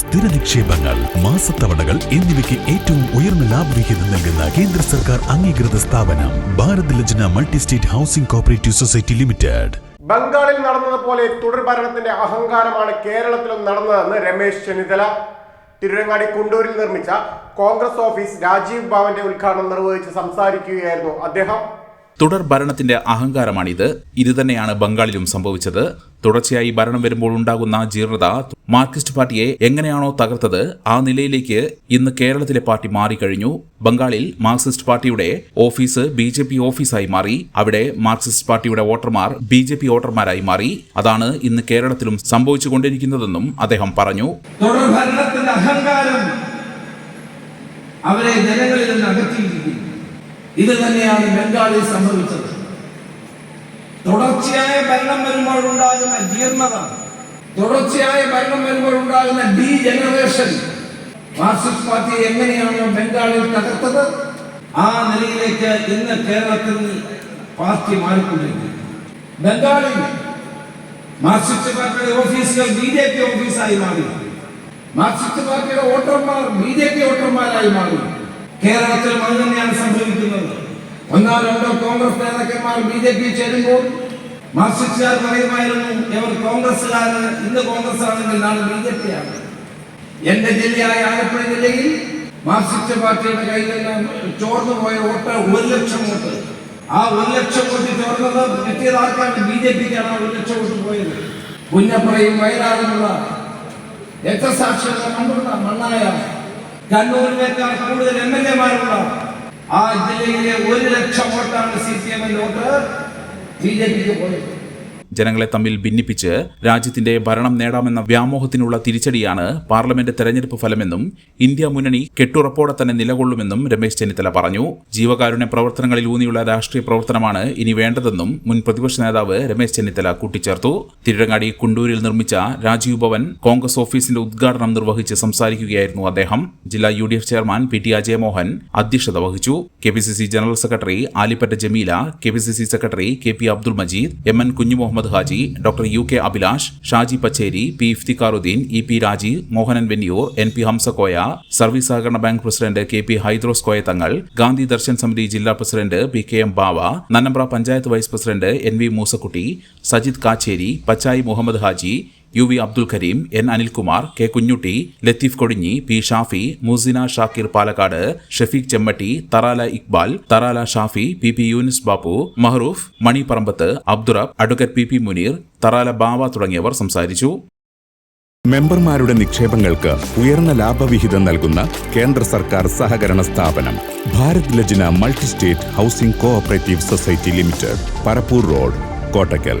സ്ഥിര നിക്ഷേപങ്ങൾ മാസത്തവണകൾ എന്നിവയ്ക്ക് ഏറ്റവും ഉയർന്ന ലാഭവിഹിതം നൽകുന്ന കേന്ദ്ര സർക്കാർ അംഗീകൃത സ്ഥാപനം Bharat Lajna multi state housing cooperative society limited. ബംഗാളിൽ നടന്നതുപോലെ തുടർ ഭരണത്തിന്റെ അഹങ്കാരമാണ് കേരളത്തിലും നടന്നതെന്ന് രമേശ് ചെന്നിത്തല. തിരുരങ്ങാടി കുണ്ടൂരിൽ നിർമ്മിച്ച കോൺഗ്രസ് ഓഫീസ് രാജീവ് ഭവന്റെ ഉദ്ഘാടനം നിർവഹിച്ച് സംസാരിക്കുകയായിരുന്നു അദ്ദേഹം. തുടർ ഭരണത്തിന്റെ അഹങ്കാരമാണിത്. ഇതുതന്നെയാണ് ബംഗാളിലും സംഭവിച്ചത്. തുടർച്ചയായി ഭരണം വരുമ്പോൾ ഉണ്ടാകുന്ന ജീർണത മാർക്സിസ്റ്റ് പാർട്ടിയെ എങ്ങനെയാണോ തകർത്തത് ആ നിലയിലേക്ക് ഇന്ന് കേരളത്തിലെ പാർട്ടി മാറിക്കഴിഞ്ഞു. ബംഗാളിൽ മാർക്സിസ്റ്റ് പാർട്ടിയുടെ ഓഫീസ് ബി ജെ പി ഓഫീസായി മാറി. അവിടെ മാർക്സിസ്റ്റ് പാർട്ടിയുടെ വോട്ടർമാർ ബി ജെ പി വോട്ടർമാരായി മാറി. അതാണ് ഇന്ന് കേരളത്തിലും സംഭവിച്ചുകൊണ്ടിരിക്കുന്നതെന്നും അദ്ദേഹം പറഞ്ഞു. അവരെ ജനങ്ങളിൽ നിന്ന് അകറ്റിയിരിക്കുന്നു. ഇത് തന്നെയാണ് ബംഗാളിൽ സംഭവിച്ചത്. തുടർച്ചയായ ഭരണം വരുമ്പോൾ ഉണ്ടാകുന്ന ജീർണത തുടർച്ചയായ ഭരണം വരുമ്പോൾ ഉണ്ടാകുന്ന ഡി ജനറേഷൻ മാർക്സിസ്റ്റ് പാർട്ടി എങ്ങനെയാണ് ബംഗാളിൽ തകർത്തത് ആ നിലയിലേക്ക് ഇന്ന് കേരളത്തിൽ പാർട്ടി മാറിക്കൊണ്ടിരിക്കുന്നു. ബംഗാളിൽ മാർക്സിസ്റ്റ് പാർട്ടിയുടെ ഓഫീസുകൾ ബി ജെ പി ഓഫീസായി മാറി. മാർക്സിസ്റ്റ് പാർട്ടിയുടെ വോട്ടർമാർ ബി ജെ പി വോട്ടർമാരായി മാറി. കേരളത്തിൽ അത് തന്നെയാണ് സംഭവിക്കുന്നത്. ഒന്നോ കോൺഗ്രസ് നേതാക്കന്മാർ ബി ജെ പി ചേരുമ്പോൾ മാർക്സിസ്റ്റുകാർ പറയുമായിരുന്നു ഇവർ കോൺഗ്രസ്സുകാരാണ് ഇന്ന് കോൺഗ്രസ് ആണെങ്കിൽ നാളെ ബി ജെ പി ആണ്. എന്റെ ജില്ലയായ ആലപ്പുഴ ജില്ലയിൽ മാർക്സിസ്റ്റ് പാർട്ടിയുടെ കയ്യിൽ നിന്നും ചോർന്നു പോയ വോട്ട് ഒരു ലക്ഷം വോട്ട്. ആ ഒരു ലക്ഷം വോട്ട് ചോർന്നത് കിട്ടിയത് ആർക്കാണ്? ബി ജെ പിക്കാണ് ആ ഒരു ലക്ഷം വോട്ട് പോയത്. പുന്നപ്പുറയും വയനാടുമുള്ള രക്തസാക്ഷികളുടെ മണ്ണുള്ള മണ്ണായ കണ്ണൂരിനേക്കാൾ കൂടുതൽ എം എൽ എമാരുള്ള ആ ജില്ലയിലെ ഒരു ലക്ഷം വോട്ടാണ് സി പി എമ്മിന്റെ വോട്ട്. ബി ജെ പിക്ക് പോയത്. ജനങ്ങളെ തമ്മിൽ ഭിന്നിപ്പിച്ച് രാജ്യത്തിന്റെ ഭരണം നേടാമെന്ന വ്യാമോഹത്തിനുള്ള തിരിച്ചടിയാണ് പാർലമെന്റ് തെരഞ്ഞെടുപ്പ് ഫലമെന്നും ഇന്ത്യ മുന്നണി കെട്ടുറപ്പോടെ തന്നെ നിലകൊള്ളുമെന്നും രമേശ് ചെന്നിത്തല പറഞ്ഞു. ജീവകാരുണ്യ പ്രവർത്തനങ്ങളിൽ ഊന്നിയുള്ള രാഷ്ട്രീയ പ്രവർത്തനമാണ് ഇനി വേണ്ടതെന്നും മുൻ പ്രതിപക്ഷ നേതാവ് രമേശ് ചെന്നിത്തല കൂട്ടിച്ചേർത്തു. തിരുരങ്ങാടി കുണ്ടൂരിൽ നിർമ്മിച്ച രാജീവ് ഭവൻ കോൺഗ്രസ് ഓഫീസിന്റെ ഉദ്ഘാടനം നിർവഹിച്ച് സംസാരിക്കുകയായിരുന്നു അദ്ദേഹം. ജില്ലാ U chairman P T Ajayamohan അധ്യക്ഷത വഹിച്ചു. K general secretary Alippatta Jameela K secretary K P Abdul Majeed M N Kunju Muhammad Haji doctor U K Abhilash Shaji Pacheri P Iftikharuddin E P Rajeev Mohanan Venniyur N P Hamsakoya service സഹകരണ bank president K P Haidros Koya Thangal Gandhi Darshan Samithi ജില്ലാ president P K M Bava Nannambra panchayat vice president N V Moosakutty Sajith Kacheri Pachayi Muhammad Haji U V Abdul Karim N Anilkumar K Kunhutty Latheef Kodinji P Shafi Musina Shakir Palakkad Shafeeq Chemmatti Tharala Iqbal Tharala Shafi P P Younis Bappu Mahroof Mani Parambath Abdurab advocate P P Muneer Tharala Bava തുടങ്ങിയവർ സംസാരിച്ചു. മെമ്പർമാരുടെ നിക്ഷേപങ്ങൾക്ക് ഉയർന്ന ലാഭവിഹിതം നൽകുന്ന കേന്ദ്ര സർക്കാർ സഹകരണ സ്ഥാപനം Bharat Lajna multi state housing cooperative society limited Parappur road Kottakkal.